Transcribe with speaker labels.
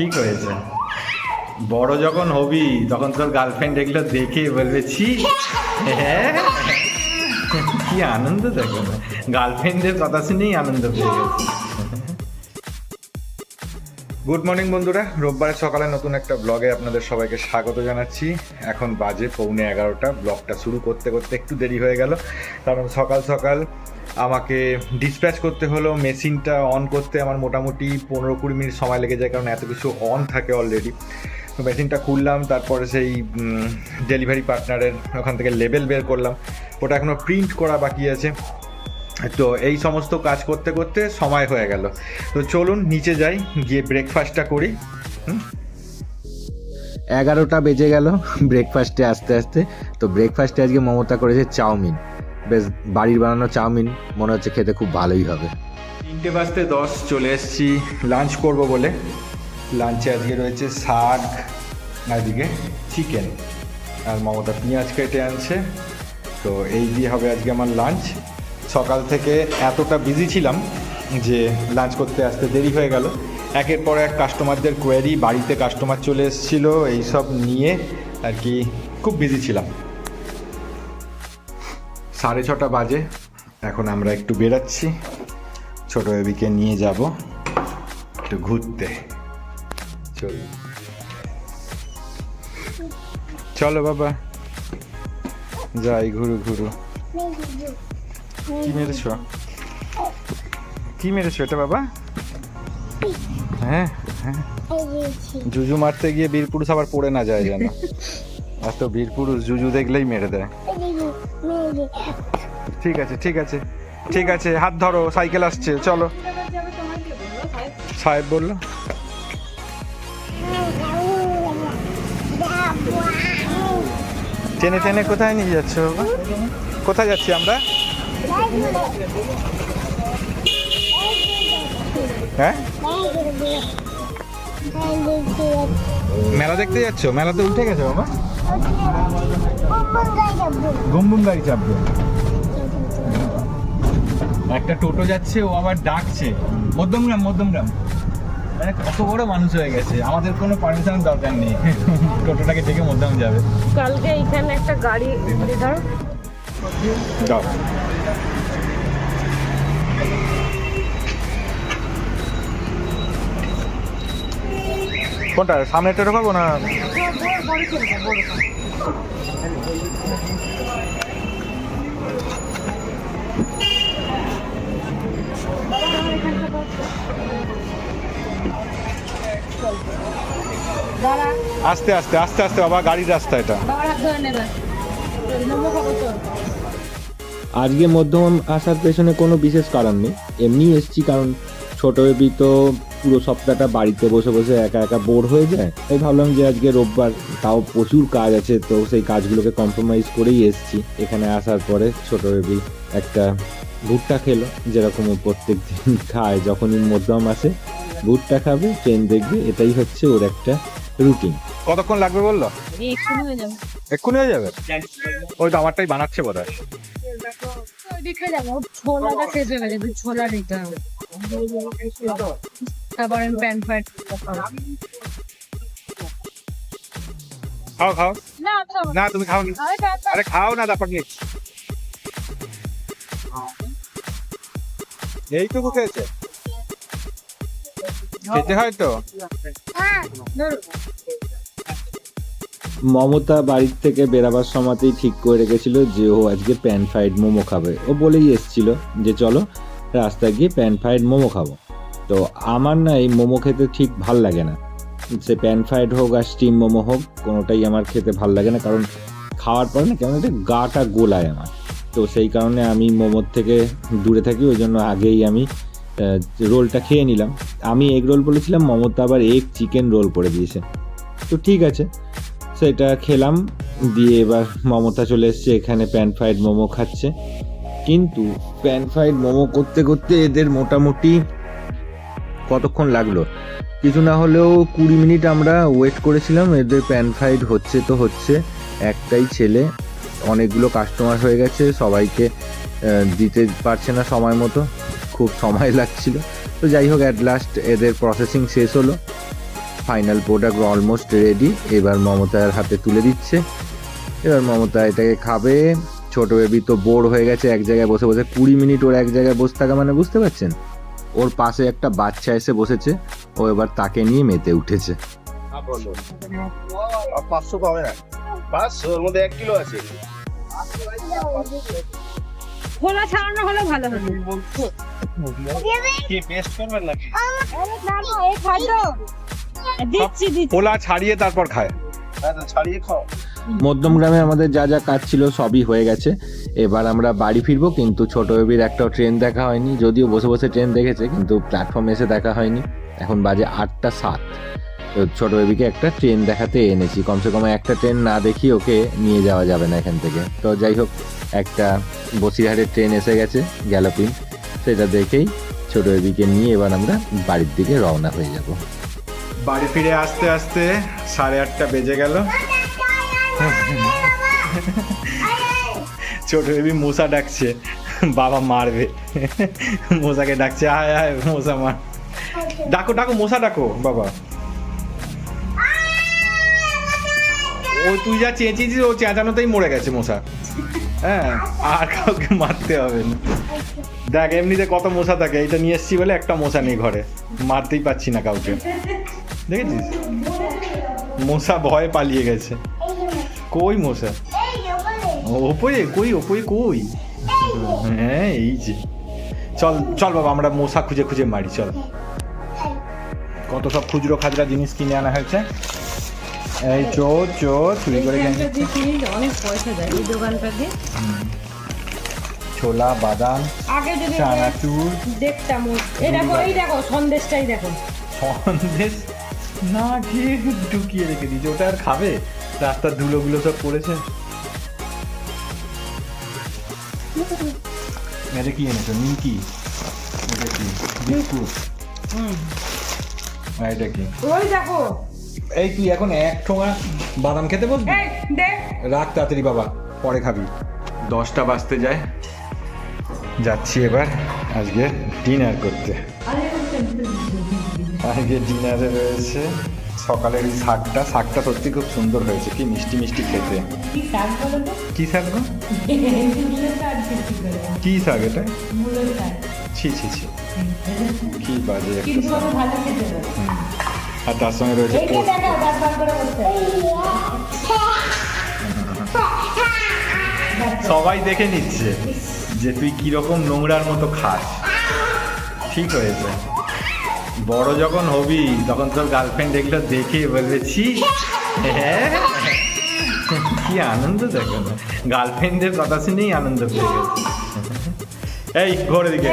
Speaker 1: ঠিক হয়েছে। বড় যখন হবি, তখন তোর গার্লফ্রেন্ড এগুলো দেখে বলবে, ছি হ্যাঁ? কি আনন্দ দেখো। গার্লফ্রেন্ডের কথা শুনেই আনন্দ পেয়ে গেছে। গুড মর্নিং বন্ধুরা। রোববারের সকালে নতুন একটা ব্লগে আপনাদের সবাইকে স্বাগত জানাচ্ছি। এখন বাজে পৌনে এগারোটা। ব্লগটা শুরু করতে করতে একটু দেরি হয়ে গেল। কারণ সকাল সকাল আমাকে ডিসপ্যাচ করতে হলো, মেশিনটা অন করতে আমার মোটামুটি পনেরো কুড়ি মিনিট সময় লেগে যায়, কারণ এত কিছু অন থাকে অলরেডি তো মেশিনটা খুললাম, তারপরে সেই ডেলিভারি পার্টনারের ওখান থেকে লেবেল বের করলাম। ওটা এখনও প্রিন্ট করা বাকি আছে। তো এই সমস্ত কাজ করতে করতে সময় হয়ে গেল। তো চলুন নিচে যাই, গিয়ে ব্রেকফাস্টটা করি?
Speaker 2: এগারোটা বেজে গেল ব্রেকফাস্টে আস্তে আস্তে। তো ব্রেকফাস্টে আজকে মমতা করেছে চাউমিন। বেশ, বাড়ির বানানো চাউমিন, মনে হচ্ছে খেতে খুব ভালোই হবে।
Speaker 1: তিনটে বাজতে দশ, চলে এসেছি লাঞ্চ করব বলে। লাঞ্চে আজকে রয়েছে শাক এদিকে চিকেন আর মমতা পেঁয়াজ কেটে আনছে। তো এই দিয়ে হবে আজকে আমার লাঞ্চ সকাল থেকে এতটা বিজি ছিলাম যে লাঞ্চ করতে আসতে দেরি হয়ে গেল। একের পর এক কাস্টমারদের কোয়ারি বাড়িতে কাস্টমার চলে এসেছিল, এইসব নিয়ে আর কি খুব বিজি ছিলাম। সাড়ে ছটা বাজে, এখন আমরা একটু বেরাচ্ছি। ছোট বেবিকে নিয়ে যাব একটু ঘুরতে। চল। চলো বাবা। যাই, ঘুরু ঘুরু। কি মেরেছ? কি মেরেছ এটা বাবা? হ্যাঁ হ্যাঁ। জুজু মারতে গিয়ে বীরপুরুষ আবার পড়ে না যায় যেন। এত বীর পুরুষ জুজু দেখলেই মেরে দেয়। ঠিক আছে ঠিক আছে ঠিক আছে, হাত ধরো, সাইকেল আসছে, চলো। সাহেব বলল। টেনে টেনে কোথায় নিয়ে যাচ্ছ কোথায় যাচ্ছি আমরা? হ্যাঁ? মেলা দেখতে যাচ্ছ? মেলাতে উঠে গেছে বাবা? গুমগুম গাড়ি চাপবে। একটা টোটো যাচ্ছে ও আবার ডাকছে। মধ্যমগ্রাম মধ্যমগ্রাম। মানে কত বড় মানুষ হয়ে গেছে। আমাদের কোনো পারমিশনের দরকার নেই। টোটোটাকে ডেকে মধ্যম যাবে।
Speaker 3: কালকে এইখানে একটা গাড়ি ধরো
Speaker 1: যাও কোনটা সামনেটা ঢোকাবো না? আস্তে আস্তে আস্তে আস্তে বাবা গাড়ির রাস্তা এটা।
Speaker 2: আজকে মধ্যম আসার পেছনে কোনো বিশেষ কারণ নেই। এমনি এসছি কারণ ছোট বেবি তো পুরো সপ্তাহটা বাড়িতে বসে বসে একা একা বোর হয়ে যায়। তাই ভাবলাম যে আজকে রোববার তাও প্রচুর কাজ আছে তো সেই কাজগুলোকে কম্প্রোমাইজ করেই এসছি। এখানে আসার পরে ছোট বেবি একটা ভুট্টা খেলো যেরকম ও প্রত্যেক দিন খায় যখনই মধ্যম আসে। ভুট্টা খাবে ট্রেন দেখবে এটাই হচ্ছে ওর একটা রুটিন
Speaker 1: কতক্ষণ লাগবে বলল?
Speaker 3: এক্ষুনি হয়ে যাবে।
Speaker 1: এক্ষুনি হয়ে যাবে? ওই তো আমারটাই বানাচ্ছে বোধ হয়
Speaker 3: হয়ে
Speaker 1: খাও খাও।
Speaker 3: না,
Speaker 1: তুমি খাও নি।
Speaker 3: আরে
Speaker 1: খাও না তারপর নিয়ে এইটুকু খেয়েছে। খেতে হয় তো?
Speaker 3: ধরো।
Speaker 2: মমতা বাড়ির থেকে বেরাবার সময়তেই ঠিক করে রেখেছিল যে ও আজকে প্যান ফ্রাইড মোমো খাবে। ও বলেই এসছিল যে চলো রাস্তায় গিয়ে প্যান ফ্রাইড মোমো খাব। তো আমার না এই মোমো খেতে ঠিক ভালো লাগে না। সে প্যান ফ্রাইড হোক আর স্টিম মোমো হোক, কোনোটাই আমার খেতে ভালো লাগে না। কারণ খাওয়ার পর না কেমন একটা গাটা গোলায় আমার। তো সেই কারণে আমি মোমোর থেকে দূরে থাকি, ওই জন্য আগেই আমি রোলটা খেয়ে নিলাম। আমি এগ রোল বলেছিলাম, মমতা আবার এগ চিকেন রোল করে দিয়েছে। তো ঠিক আছে। সেটা খেলাম, দিয়ে এবার মমতা চলে এসছে, এখানে প্যান ফ্রাইড মোমো খাচ্ছে। কিন্তু প্যান ফ্রাইড মোমো করতে করতে এদের মোটামুটি কতক্ষণ লাগল? কিছু না হলেও কুড়ি মিনিট আমরা ওয়েট করেছিলাম, এদের প্যান ফ্রাইড হচ্ছে তো হচ্ছে, একটাই ছেলে, অনেকগুলো কাস্টমার হয়ে গেছে, সবাইকে দিতে পারছে না সময় মতো, খুব সময় লাগছিল। তো যাই হোক অ্যাট লাস্ট এদের প্রসেসিং শেষ হলো। ফাইনাল প্রোডাক্ট অলমোস্ট রেডি এবার মমতার হাতে তুলে দিচ্ছে। এবার মমতা এটাকে খাবে। ছোট বেবি তো বোর হয়ে গেছে এক জায়গায় বসে বসে কুড়ি মিনিট ওর এক জায়গায় বসে থাকা মানে বুঝতে পারছেন? ওর পাশে একটা বাচ্চা এসে বসেছে ও এবার তাকে নিয়ে মেতে উঠেছে।
Speaker 4: পাঁচশো পাবে না। পাঁচশো ওর মধ্যে এক কিলো আছে।
Speaker 3: খোলা ছাড়ানো হলে ভালো হতো
Speaker 4: কি পেস্ট করবেন নাকি?
Speaker 3: দিচ্ছি দিচ্ছি।
Speaker 1: পোলা ছাড়িয়ে তারপর খায়।
Speaker 4: হ্যাঁ তো ছাড়িয়ে খাও।
Speaker 2: মধ্যমগ্রামে আমাদের যা যা কাজ ছিল সবই হয়ে গেছে। এবার আমরা বাড়ি ফিরবো কিন্তু ছোট বেবির একটাও ট্রেন দেখা হয়নি। যদিও বসে বসে ট্রেন দেখেছে কিন্তু প্ল্যাটফর্মে এসে দেখা হয়নি। এখন বাজে আটটা সাত। তো ছোট বেবিকে একটা ট্রেন দেখাতে এনেছি। কমসে কম একটা ট্রেন না দেখি ওকে নিয়ে যাওয়া যাবে না এখান থেকে। তো যাই হোক একটা বসিরহাটের ট্রেন এসে গেছে গ্যালোপিন সেটা দেখেই ছোট বেবিকে নিয়ে এবার আমরা বাড়ির দিকে রওনা হয়ে যাব।
Speaker 1: বাড়ি ফিরে আসতে আসতে সাড়ে আটটা বেজে গেল। ছোট বেবি মশা ডাকছে, বাবা মারবে। মশাকে ডাকছে, আয় আয় মশা মার ডাকো ডাকো মশা ডাকো, বাবা। ও তুই যা চেঁচিয়েছিস, ও চেঁচানোতেই মরে গেছে মশা হ্যাঁ আর কাউকে মারতে হবে না। দেখ, এমনিতে কত মশা থাকে এটা নিয়ে এসছি বলে একটা মশা নেই ঘরে। মারতেই পাচ্ছি না কাউকে। দেখেছিস? মশা ভয়ে পালিয়ে গেছে। কই মশা? ওপরে কই ওপরে কই? হ্যাঁ এই যে। চল চল বাবা আমরা মশা খুঁজে খুঁজে মারি চল। কত সব খুচরো খাজরা জিনিস কিনে আনা হয়েছে। এই চো চো চুরি করে
Speaker 3: অনেক পয়সা দেয় এই দোকানটাতে
Speaker 1: ছোলা বাদাম
Speaker 3: আগে যদি
Speaker 1: চানাচুর।
Speaker 3: দেখতাম এই দেখো এই দেখো সন্দেশটাই দেখো।
Speaker 1: সন্দেশ? না খেয়ে ঢুকিয়ে রেখে দিয়েছে। ওটা আর খাবে? রাস্তার ধুলোগুলো সব পড়েছে। এটা কি এনেছো? নিমকি এটা কি? বিস্কুট?
Speaker 3: হুম।
Speaker 1: এটা কি?
Speaker 3: ওই দেখো।
Speaker 1: এই তুই এখন এক ঠোঙা বাদাম খেতে বসবি? রাখ তাড়াতাড়ি বাবা পরে খাবি। দশটা বাজতে যায়। যাচ্ছি এবার আজকে ডিনার করতে। আজকে ডিনারে রয়েছে। সকালের এই শাকটা শাকটা সত্যি খুব সুন্দর হয়েছে। কি মিষ্টি মিষ্টি খেতে।
Speaker 3: কি শাক বলো তো?
Speaker 1: কি শাক গো? কি শাক এটা? ছি ছি ছি। কি বাজে একটা আর তার সঙ্গে রয়েছে সবাই দেখে নিচ্ছে যে তুই কীরকম নোংরার মতো খাস। ঠিক হয়েছে। বড় যখন হবি, তখন তোর গার্লফ্রেন্ড এগুলো দেখে বলেছি কি আনন্দ দেখো না। গার্লফ্রেন্ডের কথা শুনেই আনন্দ পেয়ে গেছে। এই, ঘরে দিকে